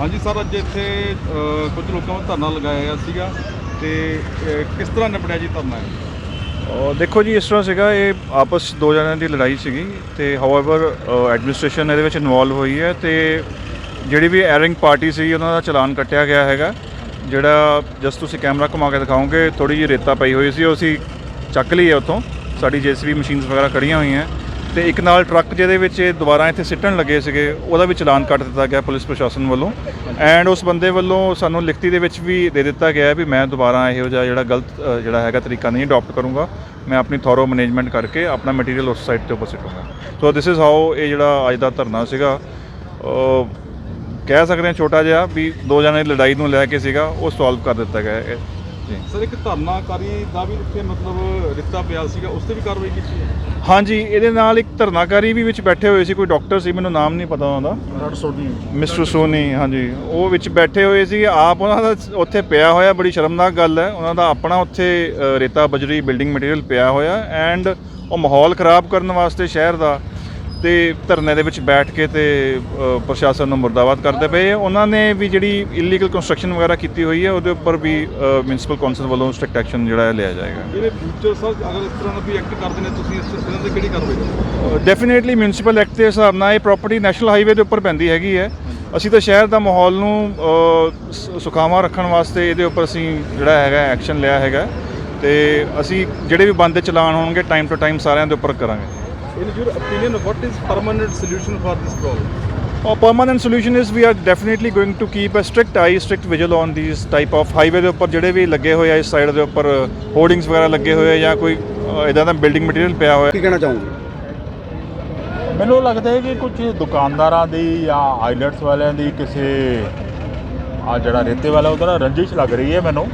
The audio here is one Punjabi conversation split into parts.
ਹਾਂਜੀ ਸਰ ਅੱਜ ਇੱਥੇ ਅ, ਕੁਝ ਲੋਕਾਂ ਨੇ ਧਰਨਾ ਲਗਾਇਆ ਗਿਆ ਸੀਗਾ। ਤੇ ਕਿਸ ਤਰ੍ਹਾਂ ਨਿਪਟਿਆ ਜੀ ਧਰਨਾ ਇਹ? ਦੇਖੋ ਜੀ, ਇਸ ਤਰ੍ਹਾਂ ਸੀਗਾ, ਇਹ ਆਪਸ 'ਚ ਦੋ ਜਣਿਆਂ ਦੀ ਲੜਾਈ ਸੀਗੀ ਤੇ ਹਾਊਐਵਰ ਐਡਮਿਨਿਸਟ੍ਰੇਸ਼ਨ ਇਹਦੇ ਵਿੱਚ ਇਨਵੋਲਵ ਹੋਈ ਹੈ ਤੇ ਜਿਹੜੀ ਵੀ ਐਰਿੰਗ ਪਾਰਟੀ ਸੀ, ਉਹਨਾਂ ਦਾ ਚਲਾਨ ਕੱਟਿਆ ਗਿਆ ਹੈਗਾ, ਜਿਹੜਾ ਜਸ ਤੁਸੀਂ ਕੈਮਰਾ ਘੁਮਾ ਕੇ ਦਿਖਾਓਗੇ ਥੋੜੀ ਜਿਹੀ ਰੇਤਾ ਪਈ ਹੋਈ ਸੀ, ਉਹ ਅਸੀਂ ਚੱਕ ਲਈ ਹੈ ਉੱਥੋਂ, ਸਾਡੀ ਜੀਸੀਬੀ ਮਸ਼ੀਨਸ ਵਗੈਰਾ ਖੜੀਆਂ ਹੋਈਆਂ ਤੇ ਇੱਕ ਨਾਲ ਟਰੱਕ ਜਿਹਦੇ ਵਿੱਚ ਇਹ ਦੁਬਾਰਾ ਇੱਥੇ ਸਿੱਟਣ ਲੱਗੇ ਸੀਗੇ ਉਹਦਾ ਵੀ ਚਲਾਨ ਕੱਟ ਦਿੱਤਾ ਗਿਆ ਪੁਲਿਸ ਪ੍ਰਸ਼ਾਸਨ ਵੱਲੋਂ। ਐਂਡ ਉਸ ਬੰਦੇ ਵੱਲੋਂ ਸਾਨੂੰ ਲਿਖਤੀ ਦੇ ਵਿੱਚ ਵੀ ਦੇ ਦਿੱਤਾ ਗਿਆ ਵੀ ਮੈਂ ਦੁਬਾਰਾ ਇਹੋ ਜਿਹਾ ਜਿਹੜਾ ਗਲਤ ਅ, ਜਿਹੜਾ ਹੈਗਾ ਤਰੀਕਾ ਨਹੀਂ ਅਡਾਪਟ ਕਰੂੰਗਾ। ਮੈਂ ਆਪਣੀ ਥੋਰੋ ਮੈਨੇਜਮੈਂਟ ਕਰਕੇ ਆਪਣਾ ਮਟੀਰੀਅਲ ਉਸ ਸਾਈਟ ਤੇ ਉੱਪਰ ਸਿੱਟੂੰਗਾ। ਸੋ ਦਿਸ ਇਜ਼ ਹਾਊ ਇਹ ਜਿਹੜਾ ਅੱਜ ਦਾ ਧਰਨਾ ਸੀਗਾ ਅ, ਕਹਿ ਸਕਦੇ ਹਾਂ ਛੋਟਾ ਜਿਹਾ ਵੀ ਦੋ ਜਣੇ ਦੀ ਲੜਾਈ ਨੂੰ ਲੈ ਕੇ ਸੀਗਾ ਉਹ ਸੋਲਵ ਕਰ ਦਿੱਤਾ ਗਿਆ ਹੈ ਜੀ। ਸਰ ਇੱਕ ਧਰਨਾਕਾਰੀ ਦਾ ਵੀ ਇੱਥੇ ਮਤਲਬ ਰਿਸ਼ਤਾ ਪਿਆ ਸੀਗਾ ਉਸ ਤੇ ਵੀ ਕਾਰਵਾਈ ਕੀਤੀ ਹੈ? ਹਾਂਜੀ ਇਹਦੇ ਨਾਲ ਇੱਕ ਧਰਨਾਕਾਰੀ ਵੀ ਵਿੱਚ ਬੈਠੇ ਹੋਏ ਸੀ ਕੋਈ ਡਾਕਟਰ ਸੀ ਮੈਨੂੰ ਨਾਮ ਨਹੀਂ ਪਤਾ ਉਹਨਾਂ ਦਾ। ਮਿਸਟਰ ਸੋਨੀ ਹਾਂਜੀ। ਉਹ ਵਿੱਚ ਬੈਠੇ ਹੋਏ ਸੀ ਆਪ ਉਹਨਾਂ ਦਾ ਉੱਥੇ ਪਿਆ ਹੋਇਆ ਬੜੀ ਸ਼ਰਮਨਾਕ ਗੱਲ ਹੈ। ਉਹਨਾਂ ਦਾ ਆਪਣਾ ਉੱਥੇ ਰੇਤਾ ਬਜਰੀ ਬਿਲਡਿੰਗ ਮਟੀਰੀਅਲ ਪਿਆ ਹੋਇਆ ਐਂਡ ਉਹ ਮਾਹੌਲ ਖਰਾਬ ਕਰਨ ਵਾਸਤੇ ਸ਼ਹਿਰ ਦਾ ਤੇ ਧਰਨੇ ਦੇ ਵਿੱਚ ਬੈਠ ਕੇ ਤੇ ਪ੍ਰਸ਼ਾਸਨ ਨੂੰ ਮੁਰਦਾਬਾਦ ਕਰਦੇ ਪਏ ਉਹਨਾਂ ਨੇ ਵੀ ਜਿਹੜੀ ਇਲੀਗਲ ਕੰਸਟਰਕਸ਼ਨ ਵਗੈਰਾ ਕੀਤੀ ਹੋਈ ਹੈ ਉਹਦੇ ਉੱਪਰ ਵੀ ਮਿਊਨਿਸਪਲ ਕੌਂਸਲ ਵੱਲੋਂ ਸਟ੍ਰਿਕਟ ਐਕਸ਼ਨ ਜਿਹੜਾ ਹੈ ਲਿਆ ਜਾਏਗਾ। ਇਹਦੇ ਫਿਊਚਰ ਸਰ ਅਗਰ ਇਸ ਤਰ੍ਹਾਂ ਦਾ ਕੋਈ ਐਕਟ ਕਰਦੇ ਨੇ ਤੁਸੀਂ ਇਸ ਇਹਨਾਂ ਤੇ ਕਿਹੜੀ ਕਾਰਵਾਈ ਡੈਫੀਨੇਟਲੀ ਮਿਊਨਿਸਪਲ ਐਕਟ ਦੇ ਹਿਸਾਬ ਨਾਲ ਇਹ ਪ੍ਰਾਪਰਟੀ ਨੈਸ਼ਨਲ ਹਾਈਵੇ ਦੇ ਉੱਪਰ ਪੈਂਦੀ ਹੈਗੀ ਹੈ। ਅਸੀਂ ਤਾਂ ਸ਼ਹਿਰ ਦਾ ਮਾਹੌਲ ਨੂੰ ਸੁਖਾਵਾਂ ਰੱਖਣ ਵਾਸਤੇ ਇਹਦੇ ਉੱਪਰ ਅਸੀਂ ਜਿਹੜਾ ਹੈਗਾ ਐਕਸ਼ਨ ਲਿਆ ਹੈਗਾ। ਤੇ ਅਸੀਂ ਜਿਹੜੇ ਵੀ ਬੰਦ ਚਲਾਨ ਹੋਣਗੇ ਟਾਈਮ ਟੂ ਟਾਈਮ ਸਾਰਿਆਂ ਦੇ ਉੱਪਰ ਕਰਾਂਗੇ। In your opinion what is permanent solution for this problem? A permanent solution is we are definitely going to keep a strict eye, strict vigil on these type of highway ਦੇ ਉੱਪਰ ਜਿਹੜੇ ਵੀ ਲੱਗੇ ਹੋਏ ਆ ਇਸ ਸਾਈਡ ਦੇ ਉੱਪਰ ਹੋਰਡਿੰਗਸ ਵਗੈਰਾ ਲੱਗੇ ਹੋਏ ਆ ਜਾਂ ਕੋਈ ਇਦਾਂ ਦਾ ਬਿਲਡਿੰਗ ਮਟੀਰੀਅਲ ਪਿਆ ਹੋਇਆ। ਕੀ ਕਹਿਣਾ ਚਾਹੋਗੇ? ਮੈਨੂੰ ਲੱਗਦਾ ਹੈ ਕਿ ਕੁਝ ਦੁਕਾਨਦਾਰਾਂ ਦੀ ਜਾਂ ਆਈਲੈਟਸ ਵਾਲਿਆਂ ਦੀ ਕਿਸੇ ਆ ਜਿਹੜਾ ਰੇਤੇ ਵਾਲਾ ਉਹਦਾ ਨਾ ਰੰਜਿਸ਼ ਲੱਗ ਰਹੀ ਹੈ ਮੈਨੂੰ।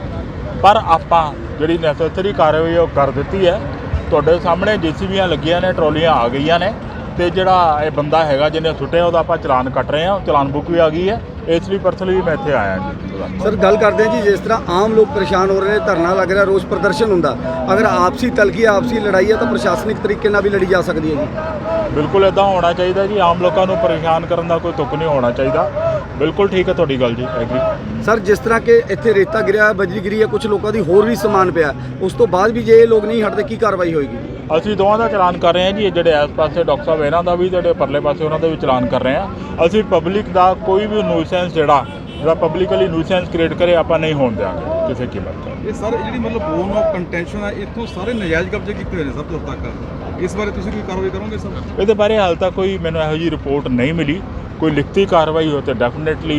ਪਰ ਆਪਾਂ ਜਿਹੜੀ ਨੈਸੈਸਰੀ ਕਾਰਵਾਈ ਉਹ ਕਰ ਦਿੱਤੀ ਹੈ। ਤੁਹਾਡੇ ਸਾਹਮਣੇ ਜੀਸੀਬੀਆਂ ਲੱਗੀਆਂ ਨੇ ਟਰਾਲੀਆਂ ਆ ਗਈਆਂ ਨੇ ਤੇ ਜਿਹੜਾ ਇਹ ਬੰਦਾ ਹੈਗਾ ਜਿਹਨੇ ਸੁੱਟਿਆ ਉਹਦਾ ਆਪਾਂ ਚਲਾਨ ਕੱਟ ਰਹੇ ਹਾਂ ਚਲਾਨ ਬੁੱਕ ਵੀ ਆ ਗਈ ਹੈ। ਇਸ ਲਈ ਪਰਸਨਲੀ ਮੈਂ ਇੱਥੇ ਆਇਆ ਜੀ। ਸਰ ਗੱਲ ਕਰਦੇ ਹਾਂ ਜੀ ਜਿਸ ਤਰ੍ਹਾਂ ਆਮ ਲੋਕ ਪਰੇਸ਼ਾਨ ਹੋ ਰਹੇ ਨੇ ਧਰਨਾ ਲੱਗ ਰਿਹਾ ਰੋਸ ਪ੍ਰਦਰਸ਼ਨ ਹੁੰਦਾ ਅਗਰ ਆਪਸੀ ਤਲਖੀ ਆਪਸੀ ਲੜਾਈ ਹੈ ਤਾਂ ਪ੍ਰਸ਼ਾਸਨਿਕ ਤਰੀਕੇ ਨਾਲ ਵੀ ਲੜੀ ਜਾ ਸਕਦੀ ਹੈ ਜੀ। ਬਿਲਕੁਲ ਇਦਾਂ ਹੋਣਾ ਚਾਹੀਦਾ ਜੀ ਆਮ ਲੋਕਾਂ ਨੂੰ ਪਰੇਸ਼ਾਨ ਕਰਨ ਦਾ ਕੋਈ ਤੁੱਕ ਨਹੀਂ ਹੋਣਾ ਚਾਹੀਦਾ। ਬਿਲਕੁਲ ਠੀਕ ਹੈ ਤੁਹਾਡੀ ਗੱਲ ਜੀ ਐਗਰੀ ਸਰ ਜਿਸ ਤਰ੍ਹਾਂ ਕਿ ਇੱਥੇ ਰੇਤਾ ਗਿਰਿਆ ਬਜਰੀ ਗਿਰੀ ਹੈ ਕੁਝ ਲੋਕਾਂ ਦੀ ਹੋਰ ਵੀ ਸਮਾਨ ਪਿਆ ਉਸ ਤੋਂ ਬਾਅਦ ਵੀ ਜੇ ਇਹ ਲੋਕ ਨਹੀਂ ਹਟਦੇ ਕੀ ਕਾਰਵਾਈ ਹੋਏਗੀ? ਅਸੀਂ ਦੋਵਾਂ ਦਾ ਚਲਾਨ ਕਰ ਰਹੇ ਹਾਂ ਜੀ ਇਹ ਜਿਹੜੇ ਇਸ ਪਾਸੇ ਡਾਕਟਰ ਸਾਹਿਬ ਇਹਨਾਂ ਦਾ ਵੀ ਜਿਹੜੇ ਪਰਲੇ ਪਾਸੇ ਉਹਨਾਂ ਦਾ ਵੀ ਚਲਾਨ ਕਰ ਰਹੇ ਹਾਂ। ਅਸੀਂ ਪਬਲਿਕ ਦਾ ਕੋਈ ਵੀ ਨਿਊਸੈਂਸ ਜਿਹੜਾ ਜਿਹੜਾ ਪਬਲਿਕਲੀ ਨਿਊਸੈਂਸ ਕ੍ਰੀਏਟ ਕਰੇ ਆਪਾਂ ਨਹੀਂ ਹੋਣ ਦਿਆਂਗੇ ਕਿਸੇ ਕੀਮਤ ਤੇ। ਇਹ ਸਾਰੇ ਜਿਹੜੀ ਮਤਲਬ ਬੋਨ ਆਫ ਕੰਟੈਂਸ਼ਨ ਹੈ ਇੱਥੋਂ ਸਾਰੇ ਨਜਾਇਜ਼ ਕਬਜ਼ੇ ਕੀਤੇ ਹੋਏ ਨੇ ਸਭ ਤੋਂ ਤੱਕ। ਇਸ ਬਾਰੇ ਤੁਸੀਂ ਕੋਈ ਕਾਰਵਾਈ ਕਰੋਗੇ ਸਰ? ਇਹਦੇ ਬਾਰੇ ਹਾਲ ਤੱਕ ਕੋਈ ਮੈਨੂੰ ਇਹੋ ਜਿਹੀ ਰਿਪੋਰਟ ਨਹੀਂ ਮਿਲੀ। ਕੋਈ ਲਿਖਤੀ ਕਾਰਵਾਈ ਹੋ ਤੇ ਡੈਫੀਨਿਟਲੀ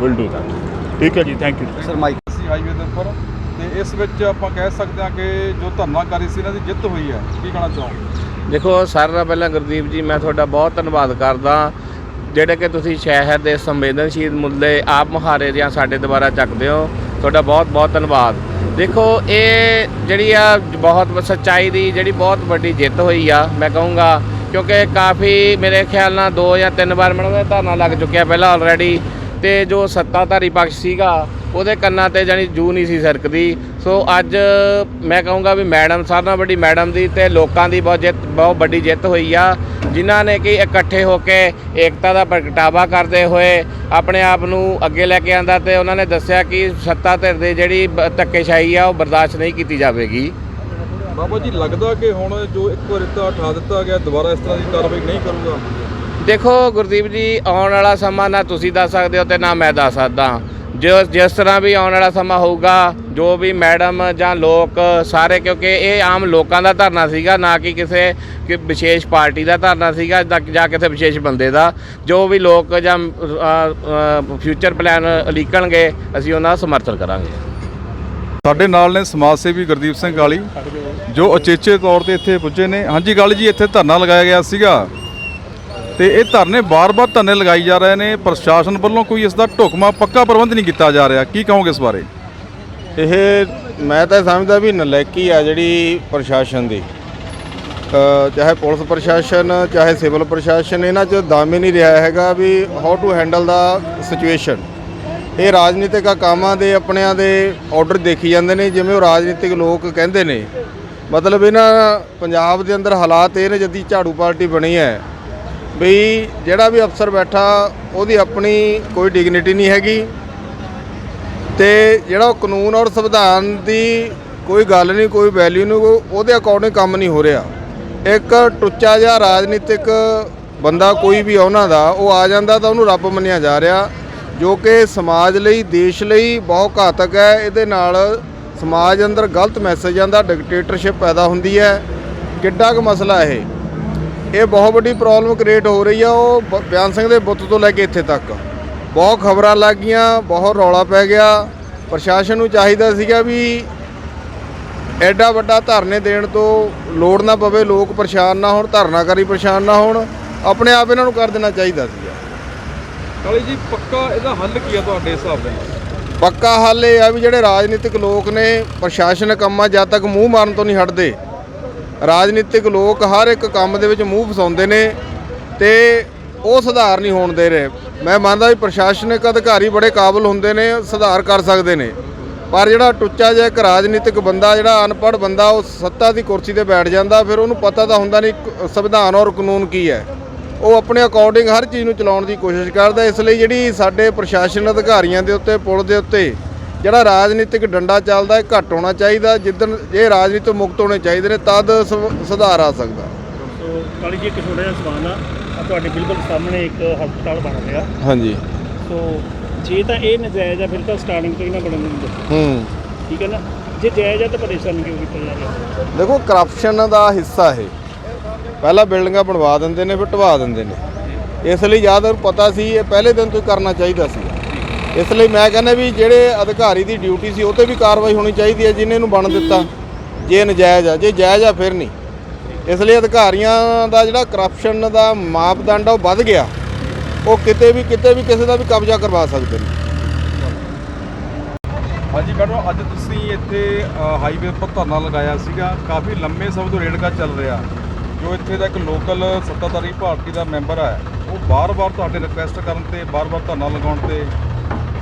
ਵਿਲ ਡੂ ਦੈਟ ਠੀਕ ਹੈ ਜੀ ਥੈਂਕ ਯੂ ਸਰ ਮਾਈਕ ਸੀ ਹਾਈਵੇ ਦੇ ਉੱਪਰ ਤੇ ਇਸ ਵਿੱਚ ਆਪਾਂ ਕਹਿ ਸਕਦੇ ਹਾਂ ਕਿ ਜੋ ਧਰਨਾਕਾਰੀ ਸੀ ਇਹਨਾਂ ਦੀ ਜਿੱਤ ਹੋਈ ਹੈ। ਕੀ ਕਹਿਣਾ ਚਾਹੋਗੇ? ਦੇਖੋ ਸਾਰਿਆਂ ਨਾਲੋਂ ਪਹਿਲਾਂ ਗੁਰਦੀਪ ਜੀ ਮੈਂ ਤੁਹਾਡਾ ਬਹੁਤ ਧੰਨਵਾਦ ਕਰਦਾ। ਜਿਹੜੇ ਕਿ ਤੁਸੀਂ ਸ਼ਹਿਰ ਦੇ ਸੰਵੇਦਨਸ਼ੀਲ ਮੁੱਦੇ ਆਪ ਮੁਹਾਰੇ ਜਾਂ ਸਾਡੇ ਦੁਆਰਾ ਚੱਕਦੇ ਹੋ ਤੁਹਾਡਾ ਬਹੁਤ ਬਹੁਤ ਧੰਨਵਾਦ। ਦੇਖੋ ਇਹ ਜਿਹੜੀ ਆ ਬਹੁਤ ਸੱਚਾਈ ਦੀ ਜਿਹੜੀ ਬਹੁਤ ਵੱਡੀ ਜਿੱਤ ਹੋਈ ਆ ਮੈਂ ਕਹੂੰਗਾ ਕਿਉਂਕਿ ਕਾਫੀ ਮੇਰੇ ਖਿਆਲ ਨਾਲ ਦੋ ਜਾਂ ਤਿੰਨ ਵਾਰ ਮੈਨੂੰ ਧਰਨਾ ਲੱਗ ਚੁੱਕਿਆ ਪਹਿਲਾਂ ਆਲਰੇਡੀ ਤੇ ਜੋ ਸੱਤਾਧਾਰੀ ਪੱਖ ਸੀਗਾ, ਉਹਦੇ ਕੰਨਾਂ ਤੇ ਜਾਨੀ ਜੂ ਨਹੀਂ ਸੀ ਸਰਕਦੀ। ਸੋ ਅੱਜ ਮੈਂ ਕਹੂੰਗਾ ਵੀ ਮੈਡਮ ਸਾਰਿਆਂ ਨਾਲੋਂ ਵੱਡੀ ਮੈਡਮ ਦੀ ਤੇ ਲੋਕਾਂ ਦੀ ਬਹੁਤ ਜਿੱਤ, ਬਹੁਤ ਵੱਡੀ ਜਿੱਤ ਹੋਈ ਆ। ਜਿਨ੍ਹਾਂ ਨੇ ਕਿ ਇਕੱਠੇ ਹੋ ਕੇ ਏਕਤਾ ਦਾ ਪ੍ਰਗਟਾਵਾ ਕਰਦੇ ਹੋਏ ਆਪਣੇ ਆਪ ਨੂੰ ਅੱਗੇ ਲੈ ਕੇ ਆਂਦਾ ਤੇ ਉਹਨਾਂ ਨੇ ਦੱਸਿਆ ਕਿ ਸੱਤਾ ਧਿਰ ਦੀ ਜਿਹੜੀ ਬ- ਧੱਕੇਸ਼ਾਹੀ ਆ, ਉਹ ਬਰਦਾਸ਼ਤ ਨਹੀਂ ਕੀਤੀ ਜਾਵੇਗੀ। ਬਾਬਾ ਜੀ, ਲੱਗਦਾ ਕਿ ਹੁਣ ਜੋ ਇੱਕ ਵਾਰ ਇੱਦਾਂ ਉਠਾ ਦਿੱਤਾ ਗਿਆ, ਦੁਬਾਰਾ ਇਸ ਤਰ੍ਹਾਂ ਦੀ ਕਾਰਵਾਈ ਨਹੀਂ ਕਰੂਗਾ? ਦੇਖੋ, ਗੁਰਦੀਪ ਜੀ, ਆਉਣ ਵਾਲਾ ਸਮਾਂ ਨਾ ਤੁਸੀਂ ਦੱਸ ਸਕਦੇ ਹੋ ਤੇ ਨਾ ਮੈਂ ਦੱਸ ਸਕਦਾ। ਜੋ ਜਿਸ ਤਰ੍ਹਾਂ ਵੀ ਆਉਣ ਵਾਲਾ ਸਮਾਂ ਹੋਊਗਾ, ਜੋ ਵੀ ਮੈਡਮ ਜਾਂ ਲੋਕ ਸਾਰੇ, ਕਿਉਂਕਿ ਇਹ ਆਮ ਲੋਕਾਂ ਦਾ ਧਰਨਾ ਸੀਗਾ, ਨਾ ਕਿ ਕਿਸੇ ਕਿ ਵਿਸ਼ੇਸ਼ ਪਾਰਟੀ ਦਾ ਧਰਨਾ ਸੀਗਾ, ਜਾਂ- ਜਾਂ ਕਿਸੇ ਵਿਸ਼ੇਸ਼ ਬੰਦੇ ਦਾ। ਜੋ ਵੀ ਲੋਕ ਜਾਂ ਫਿਊਚਰ ਪਲਾਨ ਉਲੀਕਣਗੇ, ਅਸੀਂ ਉਹਨਾਂ ਦਾ ਸਮਰਥਨ ਕਰਾਂਗੇ। ਸਾਡੇ ਨਾਲ ਨੇ ਸਮਾਜ ਸੇਵੀ ਗੁਰਦੀਪ ਸਿੰਘ ਗਾਲੀ, ਜੋ ਅਚੇਚੇ ਤੌਰ ਤੇ ਇੱਥੇ ਪੁੱਜੇ ਨੇ। ਹਾਂਜੀ ਗਾਲੀ ਜੀ, ਇੱਥੇ ਧਰਨਾ ਲਗਾਇਆ ਗਿਆ ਸੀਗਾ। ਤੇ ਇਹ ਧਰਨੇ ਬਾਰ-ਬਾਰ ਧਰਨੇ ਲਗਾਈ ਜਾ ਰਹੇ ਨੇ। ਪ੍ਰਸ਼ਾਸਨ ਵੱਲੋਂ ਕੋਈ ਇਸ ਦਾ ਢੁਕਮਾ ਪੱਕਾ ਪ੍ਰਬੰਧ ਨਹੀਂ ਕੀਤਾ ਜਾ ਰਿਹਾ। ਕੀ ਕਹੋਗੇ ਇਸ ਬਾਰੇ? ਇਹ ਮੈਂ ਤਾਂ ਸਮਝਦਾ ਵੀ ਨਲੈਕੀ ਆ ਜਿਹੜੀ ਪ੍ਰਸ਼ਾਸਨ ਦੀ। ਚਾਹੇ ਪੁਲਿਸ ਪ੍ਰਸ਼ਾਸਨ, ਚਾਹੇ ਸਿਵਲ ਪ੍ਰਸ਼ਾਸਨ, ਇਹਨਾਂ 'ਚ ਦਮ ਹੀ ਨਹੀਂ ਰਿਹਾ ਹੈਗਾ ਵੀ how to handle the situation ਇਹ ਰਾਜਨੀਤਿਕ ਕਾਮਾਂ ਦੇ, ਆਪਣਿਆਂ ਦੇ ਆਰਡਰ ਦੇਖੀ ਜਾਂਦੇ ਨੇ, ਜਿਵੇਂ ਉਹ ਰਾਜਨੀਤਿਕ ਲੋਕ ਕਹਿੰਦੇ ਨੇ। ਮਤਲਬ ਇਹਨਾਂ ਪੰਜਾਬ ਦੇ ਅੰਦਰ ਹਾਲਾਤ ਇਹ ਨੇ, ਜਦੀ ਝਾੜੂ ਪਾਰਟੀ ਬਣੀ ਹੈ, ਵੀ ਜਿਹੜਾ ਵੀ ਅਫਸਰ ਬੈਠਾ, ਉਹਦੀ ਆਪਣੀ ਕੋਈ ਡਿਗਨਿਟੀ ਨਹੀਂ ਹੈਗੀ। ਤੇ ਜਿਹੜਾ ਉਹ ਕਾਨੂੰਨ ਔਰ ਸੰਵਿਧਾਨ ਦੀ ਕੋਈ ਗੱਲ ਨਹੀਂ, ਕੋਈ ਵੈਲਿਊ ਨਹੀਂ ਉਹਦੇ ਅਕੋਰਡਿੰਗ ਕੰਮ ਨਹੀਂ ਹੋ ਰਿਹਾ। ਇੱਕ ਟੁੱਚਾ ਜਿਹਾ ਰਾਜਨੀਤਿਕ ਬੰਦਾ ਕੋਈ ਵੀ ਉਹਨਾਂ ਦਾ, ਉਹ ਆ ਜਾਂਦਾ ਤਾਂ ਉਹਨੂੰ ਰੱਬ ਮੰਨਿਆ ਜਾ ਰਿਹਾ। ਜੋ ਕਿ ਸਮਾਜ ਲਈ, ਦੇਸ਼ ਲਈ ਬਹੁਤ ਘਾਤਕ ਹੈ। ਇਹਦੇ ਨਾਲ ਸਮਾਜ ਅੰਦਰ ਗਲਤ ਮੈਸੇਜਾਂ ਦਾ ਡਿਕਟੇਟਰਸ਼ਿਪ ਪੈਦਾ ਹੁੰਦੀ ਹੈ। ਕਿੱਡਾ ਕੁ ਮਸਲਾ ਇਹ? ਇਹ ਬਹੁਤ ਵੱਡੀ ਪ੍ਰੋਬਲਮ ਕ੍ਰੀਏਟ ਹੋ ਰਹੀ ਆ ਉਹ ਬ- ਬਿਆਨ ਸਿੰਘ ਦੇ ਬੁੱਤ ਤੋਂ ਲੈ ਕੇ ਇੱਥੇ ਤੱਕ। ਬਹੁਤ ਖਬਰਾਂ ਲੱਗ ਗਈਆਂ, ਬਹੁਤ ਰੌਲਾ ਪੈ ਗਿਆ। ਪ੍ਰਸ਼ਾਸਨ ਨੂੰ ਚਾਹੀਦਾ ਸੀਗਾ ਵੀ ਐਡਾ ਵੱਡਾ ਧਰਨੇ ਦੇਣ ਤੋਂ ਲੋੜ ਨਾ ਪਵੇ, ਲੋਕ ਪਰੇਸ਼ਾਨ ਨਾ ਹੋਣ, ਧਰਨਾਕਾਰੀ ਪਰੇਸ਼ਾਨ ਨਾ ਹੋਣ। ਆਪਣੇ ਆਪ ਇਹਨਾਂ ਨੂੰ ਕਰ ਦੇਣਾ ਚਾਹੀਦਾ ਸੀ। ਗਾਲੀ ਜੀ, ਪੱਕਾ ਇਹਦਾ ਹੱਲ ਕੀ ਆ ਤੁਹਾਡੇ ਹਿਸਾਬ ਦੇ ਨਾਲ? ਪੱਕਾ ਹੱਲ ਇਹ ਆ ਵੀ ਜਿਹੜੇ ਰਾਜਨੀਤਿਕ ਲੋਕ ਨੇ ਪ੍ਰਸ਼ਾਸਨਿਕ ਕੰਮਾਂ ਜਦ ਤੱਕ ਮੂੰਹ ਮਾਰਨ ਤੋਂ ਨਹੀਂ ਹਟਦੇ, ਰਾਜਨੀਤਿਕ ਲੋਕ ਹਰ ਇੱਕ ਕੰਮ ਦੇ ਵਿੱਚ ਮੂੰਹ ਫਸਾਉਂਦੇ ਨੇ ਤੇ ਉਹ ਸੁਧਾਰ ਨਹੀਂ ਹੋਣ ਦੇ ਰਹੇ। ਮੈਂ ਮੰਨਦਾ ਵੀ ਪ੍ਰਸ਼ਾਸਨਿਕ ਅਧਿਕਾਰੀ ਬੜੇ ਕਾਬਲ ਹੁੰਦੇ ਨੇ, ਸੁਧਾਰ ਕਰ ਸਕਦੇ ਨੇ। ਪਰ ਜਿਹੜਾ ਟੁੱਚਾ ਜਿਹਾ ਇੱਕ ਰਾਜਨੀਤਿਕ ਬੰਦਾ, ਜਿਹੜਾ ਅਨਪੜ੍ਹ ਬੰਦਾ, ਉਹ ਸੱਤਾ ਦੀ ਕੁਰਸੀ ਤੇ ਬੈਠ ਜਾਂਦਾ, ਫਿਰ ਉਹਨੂੰ ਪਤਾ ਤਾਂ ਹੁੰਦਾ ਨਹੀਂ ਸੰਵਿਧਾਨ ਔਰ ਕਾਨੂੰਨ ਕੀ ਹੈ। ਉਹ ਆਪਣੇ ਅਕੋਰਡਿੰਗ ਹਰ ਚੀਜ਼ ਨੂੰ ਚਲਾਉਣ ਦੀ ਕੋਸ਼ਿਸ਼ ਕਰਦਾ ਇਸ ਲਈ ਜਿਹੜੀ ਸਾਡੇ ਪ੍ਰਸ਼ਾਸਨ ਅਧਿਕਾਰੀਆਂ ਦੇ ਉੱਤੇ ਪੁਲ ਦੇ ਉੱਤੇ ਜਿਹੜਾ ਰਾਜਨੀਤਿਕ ਡੰਡਾ ਚੱਲਦਾ ਇਹ ਘੱਟ ਹੋਣਾ ਚਾਹੀਦਾ ਜਿੱਦਣ ਇਹ ਰਾਜਨੀਤੀ ਤੋਂ ਮੁਕਤ ਹੋਣੇ ਚਾਹੀਦੇ ਨੇ ਤਦ ਸੁਧਾਰ ਆ ਸਕਦਾ। ਸੋ ਕਾਲੀ ਜੀ ਇੱਕ ਛੋਟਾ ਜਿਹਾ ਸਵਾਲ ਆ। ਤੁਹਾਡੇ ਬਿਲਕੁਲ ਸਾਹਮਣੇ ਇੱਕ ਹਸਪਤਾਲ ਬਣ ਰਿਹਾ। ਹਾਂਜੀ। ਸੋ ਜੇ ਤਾਂ ਇਹ ਨਜਾਇਜ਼ ਆ ਫਿਰ ਤਾਂ ਸਟਾਰਟਿੰਗ ਤੋਂ ਹੀ ਨਾ ਬਣਨ ਦਿੰਦੇ। ਹੂੰ। ਠੀਕ ਹੈ ਨਾ? ਜੇ ਜਾਇਜ਼ ਆ ਤਾਂ ਪਰੇਸ਼ਾਨ ਕਿਉਂ ਕੀਤਾ ਜਾ ਰਿਹਾ ਦੇਖੋ ਕਰਪਸ਼ਨ ਦਾ ਹਿੱਸਾ ਇਹ। ਪਹਿਲਾਂ ਬਿਲਡਿੰਗਾਂ ਬਣਵਾ ਦਿੰਦੇ ਨੇ, ਫਿਰ ਢਵਾ ਦਿੰਦੇ ਨੇ। ਇਸ ਲਈ ਜ਼ਿਆਦਾ ਪਤਾ ਸੀ, ਇਹ ਪਹਿਲੇ ਦਿਨ ਤੋਂ ਕਰਨਾ ਚਾਹੀਦਾ ਸੀ। ਇਸ ਲਈ ਮੈਂ ਕਹਿੰਦਾ ਵੀ ਜਿਹੜੇ ਅਧਿਕਾਰੀ ਦੀ ਡਿਊਟੀ ਸੀ, ਉਹ ਤੇ ਵੀ ਕਾਰਵਾਈ ਹੋਣੀ ਚਾਹੀਦੀ ਹੈ ਜਿਨੇ ਨੂੰ ਬਣ ਦਿੱਤਾ। ਜੇ ਨਜਾਇਜ਼ ਆ, ਜੇ ਜਾਇਜ਼ ਆ, ਫਿਰ ਨਹੀਂ। ਇਸ ਲਈ ਅਧਿਕਾਰੀਆਂ ਦਾ ਜਿਹੜਾ ਕਰਪਸ਼ਨ ਦਾ ਮਾਪਦੰਡ ਆ, ਉਹ ਵੱਧ ਗਿਆ। ਉਹ ਕਿਤੇ ਵੀ ਕਿਤੇ ਵੀ ਕਿਸੇ ਦਾ ਵੀ ਕਬਜ਼ਾ ਕਰਵਾ ਸਕਦੇ ਨੇ। ਹਾਂਜੀ, ਮੈਡਮ, ਅੱਜ ਤੁਸੀਂ ਇੱਥੇ ਹਾਈਵੇ ਉੱਪਰ ਧਰਨਾ ਲਗਾਇਆ ਸੀਗਾ। ਕਾਫੀ ਲੰਮੇ ਸਮੇਂ ਤੋਂ ਰੇੜਕਾ ਚੱਲ ਰਿਹਾ। ਜੋ ਇੱਥੇ ਦਾ ਇੱਕ ਲੋਕਲ ਸੱਤਾਧਾਰੀ ਪਾਰਟੀ ਦਾ ਮੈਂਬਰ ਹੈ ਉਹ ਬਾਰ-ਬਾਰ ਤੁਹਾਡੇ ਰਿਕੁਐਸਟ ਕਰਨ ਤੇ, ਬਾਰ-ਬਾਰ ਧਰਨਾ ਲਗਾਉਣ ਤੇ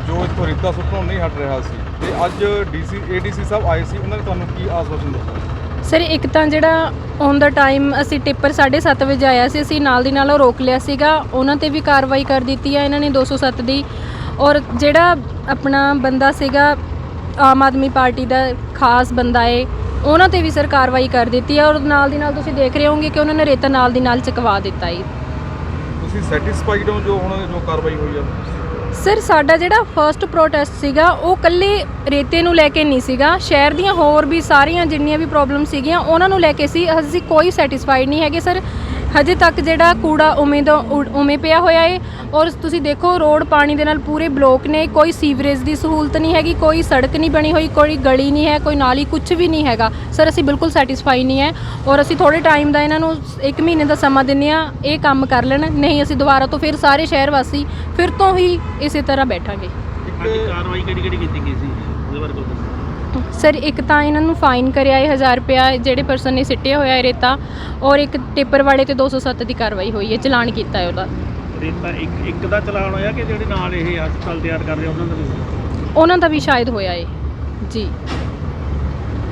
ਜੋ ਇੱਥੋਂ ਰੀਤਾ ਸੁੱਟਣੋਂ ਨਹੀਂ ਹਟ ਰਿਹਾ ਸੀ। ਤੇ ਅੱਜ ਡੀਸੀ ਏਡੀਸੀ ਸਾਹਿਬ ਆਏ ਸੀ, ਉਹਨਾਂ ਨੇ ਤੁਹਾਨੂੰ ਕੀ ਆਸਵਾਸ਼ਨ ਦਿੱਤਾ? ਸਰ, ਇੱਕ ਤਾਂ ਜਿਹੜਾ ਔਨ ਦਾ ਟਾਈਮ ਅਸੀਂ ਟਿੱਪਰ 7:30 ਵਜੇ ਆਇਆ ਸੀ, ਅਸੀਂ ਨਾਲ ਦੀ ਨਾਲ ਉਹ ਰੋਕ ਲਿਆ ਸੀਗਾ। ਉਹਨਾਂ ਤੇ ਵੀ ਕਾਰਵਾਈ ਕਰ ਦਿੱਤੀ ਹੈ ਇਹਨਾਂ ਨੇ 207 ਦੀ। ਔਰ ਜਿਹੜਾ ਆਪਣਾ ਬੰਦਾ ਸੀਗਾ, ਆਮ ਆਦਮੀ ਪਾਰਟੀ ਦਾ ਖਾਸ ਬੰਦਾ ਏ ਉਹਨਾਂ ਤੇ ਵੀ ਸਰ ਕਾਰਵਾਈ ਕਰ ਦਿੱਤੀ ਹੈ ਔਰ ਨਾਲ ਦੀ ਨਾਲ ਤੁਸੀਂ ਦੇਖ ਰਹੇ ਹੋਵੋਗੇ ਕਿ ਉਹਨਾਂ ਨੇ ਰੇਤਾ ਨਾਲ ਦੀ ਨਾਲ ਚੁਕਵਾ ਦਿੱਤਾ ਏ ਤੁਸੀਂ ਸੈਟੀਸਫਾਈਡ ਹੋ ਜੋ ਹੁਣ ਜੋ ਕਾਰਵਾਈ ਹੋਈ ਆ? ਸਰ ਸਾਡਾ ਜਿਹੜਾ ਫਰਸਟ ਪ੍ਰੋਟੈਸਟ ਸੀਗਾ ਉਹ ਕੱਲੇ ਰੇਤੇ ਨੂੰ ਲੈ ਕੇ ਨਹੀਂ ਸੀਗਾ। ਸ਼ਹਿਰ ਦੀਆਂ ਹੋਰ ਵੀ ਸਾਰੀਆਂ ਜਿੰਨੀਆਂ ਵੀ ਪ੍ਰੋਬਲਮ ਸੀਗੀਆਂ ਉਹਨਾਂ ਨੂੰ ਲੈ ਕੇ ਸੀ। ਅਸੀਂ ਕੋਈ ਸੈਟੀਸਫਾਈਡ ਨਹੀਂ ਹੈਗੇ ਸਰ। ਹਜੇ ਤੱਕ ਜਿਹੜਾ ਕੂੜਾ ਉਵੇਂ ਦਾ ਉ- ਉਵੇਂ ਪਿਆ ਹੋਇਆ ਏ ਔਰ ਤੁਸੀਂ ਦੇਖੋ ਰੋਡ ਪਾਣੀ ਦੇ ਨਾਲ ਪੂਰੇ ਬਲੋਕ ਨੇ, ਕੋਈ ਸੀਵਰੇਜ ਦੀ ਸਹੂਲਤ ਨਹੀਂ ਹੈਗੀ, ਕੋਈ ਸੜਕ ਨਹੀਂ ਬਣੀ ਹੋਈ, ਕੋਈ ਗਲੀ ਨਹੀਂ ਹੈ, ਕੋਈ ਨਾਲੀ ਕੁਝ ਵੀ ਨਹੀਂ ਹੈਗਾ। ਸਰ, ਅਸੀਂ ਬਿਲਕੁਲ ਸੈਟੀਸਫਾਈ ਨਹੀਂ ਹੈ ਔਰ ਅਸੀਂ ਥੋੜੇ ਟਾਈਮ ਦਾ ਇਹਨਾਂ ਨੂੰ 1 ਮਹੀਨੇ ਦਾ ਸਮਾਂ ਦਿੰਨੇ ਆ ਇਹ ਕੰਮ ਕਰ ਲੈਣ, ਨਹੀਂ ਅਸੀਂ ਦੁਬਾਰਾ ਤੋਂ ਫਿਰ ਸਾਰੇ ਸ਼ਹਿਰ ਵਾਸੀ ਫਿਰ ਤੋਂ ਹੀ ਇਸੇ ਤਰ੍ਹਾਂ ਬੈਠਾਂਗੇ। ਅੱਜ ਕਾਰਵਾਈ ਕਿਹੜੀ ਕਿਹੜੀ ਕੀਤੀ ਗਈ ਸੀ? ਉਹਦੇ ਬਾਰੇ ਕੁਝ ਦੱਸੋ। ਸਰ ਇੱਕ ਤਾਂ ਇਹਨਾਂ ਨੂੰ ਫਾਈਨ ਕਰਿਆ ਹੈ 1000 ਰੁਪਇਆ ਜਿਹੜੇ ਪਰਸਨ ਨੇ ਸਿੱਟਿਆ ਹੋਇਆ ਹੈ ਰੇਤਾ ਔਰ ਇੱਕ ਟਿੱਪਰ ਵਾਲੇ ਤੇ 207 ਦੀ ਕਾਰਵਾਈ ਹੋਈ ਹੈ ਚਲਾਨ ਕੀਤਾ ਹੈ ਉਹਦਾ। ਰੇਤਾ ਇੱਕ ਇੱਕ ਦਾ ਚਲਾਨ ਹੋਇਆ ਕਿ ਜਿਹੜੇ ਨਾਲ ਇਹ ਹਸਪਤਾਲ ਤਿਆਰ ਕਰ ਰਹੇ ਉਹਨਾਂ ਦਾ ਵੀ ਉਹਨਾਂ ਦਾ ਵੀ ਸ਼ਾਇਦ ਹੋਇਆ ਹੈ ਜੀ।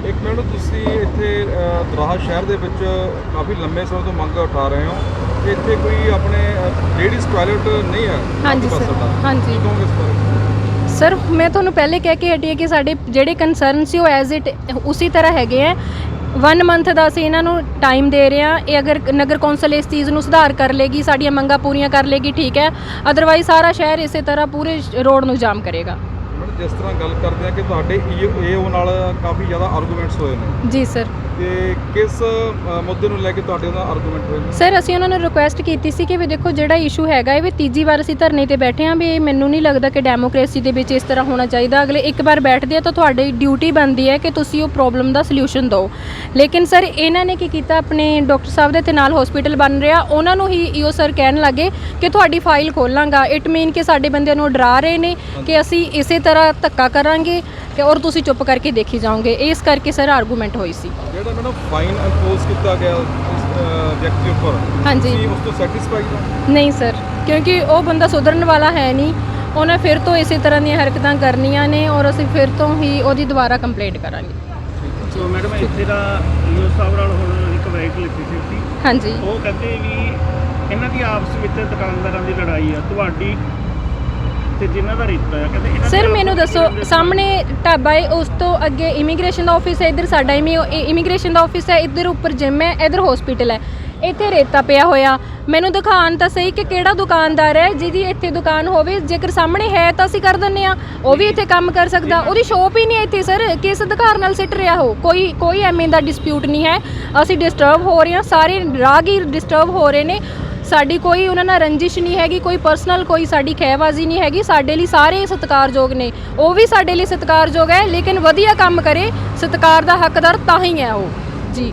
ਇੱਕ ਮਿੰਟ ਤੁਸੀਂ ਇੱਥੇ ਦਰਾਹਾ ਸ਼ਹਿਰ ਦੇ ਵਿੱਚ ਕਾਫੀ ਲੰਮੇ ਸਮੇਂ ਤੋਂ ਮੰਗ ਉਠਾ ਰਹੇ ਹੋ। ਕਿ ਇੱਥੇ ਕੋਈ ਆਪਣੇ ਲੇਡੀਜ਼ ਟਾਇਲਟ ਨਹੀਂ ਹੈ? ਹਾਂਜੀ ਸਰ। ਹਾਂਜੀ। ਕਹੋਗੇ ਇਸ ਬਾਰੇ? ਸਰ ਮੈਂ ਤੁਹਾਨੂੰ ਪਹਿਲੇ ਕਹਿ ਕੇ ਹਟੀ ਹੈ ਕਿ ਸਾਡੇ ਜਿਹੜੇ ਕੰਸਰਨ ਸੀ ਉਹ ਐਜ਼ ਇਟ ਉਸੇ ਤਰ੍ਹਾਂ ਹੈਗੇ ਆ। 1 ਮੰਥ ਦਾ ਅਸੀਂ ਇਹਨਾਂ ਨੂੰ ਟਾਈਮ ਦੇ ਰਹੇ ਹਾਂ। ਇਹ ਅਗਰ ਨਗਰ ਕੌਂਸਲ ਇਸ ਚੀਜ਼ ਨੂੰ ਸੁਧਾਰ ਕਰ ਲੇਗੀ, ਸਾਡੀਆਂ ਮੰਗਾਂ ਪੂਰੀਆਂ ਕਰ ਲੇਗੀ, ਠੀਕ ਹੈ। ਅਦਰਵਾਈਜ਼ ਸਾਰਾ ਸ਼ਹਿਰ ਇਸੇ ਤਰ੍ਹਾਂ ਪੂਰੇ ਰੋਡ ਨੂੰ ਜਾਮ ਕਰੇਗਾ। ਜਿਸ ਤਰ੍ਹਾਂ ਗੱਲ ਕਰਦੇ ਆ ਕਿ ਤੁਹਾਡੇ ਏਓ ਨਾਲ ਕਾਫੀ ਜ਼ਿਆਦਾ ਆਰਗੂਮੈਂਟਸ ਹੋਏ ਨੇ। ਜੀ ਸਰ ਤੇ ਕਿਸ ਮੁੱਦੇ ਨੂੰ ਲੈ ਕੇ ਤੁਹਾਡੇ ਨਾਲ ਆਰਗੂਮੈਂਟ ਹੋਏ ਨੇ? ਸਰ ਅਸੀਂ ਉਹਨਾਂ ਨੂੰ ਰਿਕੁਐਸਟ ਕੀਤੀ ਸੀ ਕਿ ਵੀ ਦੇਖੋ ਜਿਹੜਾ ਇਸ਼ੂ ਹੈਗਾ ਇਹ ਵੀ ਤੀਜੀ ਵਾਰ ਅਸੀਂ ਧਰਨੇ ਤੇ ਬੈਠੇ ਹਾਂ ਵੀ ਇਹ ਮੈਨੂੰ ਨਹੀਂ ਲੱਗਦਾ ਕਿ ਡੈਮੋਕ੍ਰੇਸੀ ਦੇ ਵਿੱਚ ਇਸ ਤਰ੍ਹਾਂ ਹੋਣਾ ਚਾਹੀਦਾ। ਅਗਲੇ ਇੱਕ ਵਾਰ ਬੈਠਦੇ ਆ ਤਾਂ ਤੁਹਾਡੀ ਡਿਊਟੀ ਬਣਦੀ ਹੈ ਕਿ ਤੁਸੀਂ ਉਹ ਪ੍ਰੋਬਲਮ ਦਾ ਸੋਲੂਸ਼ਨ ਦਿਓ। ਲੇਕਿਨ ਸਰ ਇਹਨਾਂ ਨੇ ਕੀ ਕੀਤਾ? ਆਪਣੇ ਡਾਕਟਰ ਸਾਹਿਬ ਦੇ ਤੇ ਨਾਲ ਹਸਪੀਟਲ ਬਣ ਰਿਹਾ। ਉਹਨਾਂ ਨੂੰ ਹੀ ਈਓ ਸਰ ਕਹਿਣ ਲੱਗੇ ਕਿ ਤੁਹਾਡੀ ਫਾਈਲ ਖੋਲਾਂਗਾ। ਇਟ ਮੀਨ ਕਿ ਸਾਡੇ ਬੰਦਿਆਂ ਨੂੰ ਡਰਾ ਰਹੇ ਨੇ ਕਿ ਅਸੀਂ ਇਸੇ ਤਰ੍ਹਾਂ ਧੱਕਾ ਕਰਾਂਗੇ ਕਿ ਔਰ ਤੁਸੀਂ ਚੁੱਪ ਕਰਕੇ ਦੇਖੀ ਜਾਓਗੇ। ਇਸ ਕਰਕੇ ਸਰ ਆਰਗੂਮੈਂਟ ਹੋਈ ਸੀ। ਜਿਹੜਾ ਮੈਡਮ ਫਾਈਨ ਇੰਪੋਜ਼ ਕੀਤਾ ਗਿਆ ਇਸ ਅ, ਵਿਅਕਤੀ ਉੱਪਰ ਹਾਂਜੀ। ਤੁਸੀਂ ਉਸ ਤੋਂ ਸੈਟੀਸਫਾਈਡ ਹੋ? ਨਹੀਂ ਸਰ ਕਿਉਂਕਿ ਉਹ ਬੰਦਾ ਸੁਧਰਨ ਵਾਲਾ ਹੈ ਨਹੀਂ। ਉਹਨੇ ਫਿਰ ਤੋਂ ਇਸੇ ਤਰ੍ਹਾਂ ਦੀਆਂ ਹਰਕਤਾਂ ਕਰਨੀਆਂ ਨੇ ਔਰ ਅਸੀਂ ਫਿਰ ਤੋਂ ਹੀ ਉਹਦੀ ਦੁਬਾਰਾ ਕੰਪਲੇਂਟ ਕਰਾਂਗੇ। ਸੋ ਮੈਡਮ ਇੱਥੇ ਦਾ ਈਓ ਸਾਹਿਬ ਨਾਲ ਹੁਣ ਇੱਕ ਵਾਈਟ ਲਿਖੀ ਸੀ ਸੀ ਹਾਂਜੀ। ਉਹ ਕਹਿੰਦੇ ਵੀ ਇਹਨਾਂ ਦੀ ਆਪਸ ਵਿੱਚ ਦੁਕਾਨਦਾਰਾਂ ਦੀ ਲੜਾਈ ਆ। ਤੁਹਾਡੀ ਤੇ ਕਹਿੰਦੇ ਇਹਨਾਂ ਸਰ ਮੈਨੂੰ ਦੱਸੋ ਸਾਹਮਣੇ ਢਾਬਾ ਹੈ ਉਸ ਤੋਂ ਅੱਗੇ ਇਮੀਗ੍ਰੇਸ਼ਨ ਦਾ ਆਫਿਸ ਹੈ ਇੱਧਰ ਸਾਡਾ ਇਮੀਗ੍ਰੇਸ਼ਨ ਦਾ ਆਫਿਸ ਹੈ ਇੱਧਰ ਉੱਪਰ ਜਿਮ ਹੈ ਇੱਧਰ ਹਸਪੀਟਲ ਹੈ। ਇੱਥੇ ਰੇਤਾ ਪਿਆ ਹੋਇਆ। ਮੈਨੂੰ ਦਿਖਾਣ ਤਾਂ ਸਹੀ ਕਿ ਕਿਹੜਾ ਦੁਕਾਨਦਾਰ ਹੈ ਜਿਹਦੀ ਇੱਥੇ ਦੁਕਾਨ ਹੋਵੇ ਜੇਕਰ ਸਾਹਮਣੇ ਹੈ ਤਾਂ ਅਸੀਂ ਕਰ ਦਿੰਨੇ ਆ ਉਹ ਵੀ ਇੱਥੇ ਕੰਮ ਕਰ ਸਕਦਾ। ਉਹਦੀ ਸ਼ੋਪ ਹੀ ਨਹੀਂ ਇੱਥੇ ਸਰ ਕਿਸ ਅਧਿਕਾਰ ਨਾਲ ਸਿੱਟ ਰਿਹਾ ਹੋ ਕੋਈ ਕੋਈ ਐਵੇਂ ਦਾ ਡਿਸਪਿਊਟ ਨਹੀਂ ਹੈ। ਅਸੀਂ ਡਿਸਟਰਬ ਹੋ ਰਹੇ ਹਾਂ ਸਾਰੇ ਰਾਹਗੀਰ ਡਿਸਟਰਬ ਹੋ ਰਹੇ ਨੇ। ਸਾਡੀ ਕੋਈ ਉਹਨਾਂ ਨਾਲ ਰੰਜਿਸ਼ ਨਹੀਂ ਹੈਗੀ, ਕੋਈ ਪਰਸਨਲ ਕੋਈ ਸਾਡੀ ਖਹਿਬਾਜ਼ੀ ਨਹੀਂ ਹੈਗੀ, ਸਾਡੇ ਲਈ ਸਾਰੇ ਸਤਿਕਾਰਯੋਗ ਨੇ। ਉਹ ਵੀ ਸਾਡੇ ਲਈ ਸਤਿਕਾਰਯੋਗ ਹੈ, ਲੇਕਿਨ ਵਧੀਆ ਕੰਮ ਕਰੇ, ਸਤਿਕਾਰ ਦਾ ਹੱਕਦਾਰ ਤਾਂ ਹੀ ਹੈ ਉਹ। ਜੀ।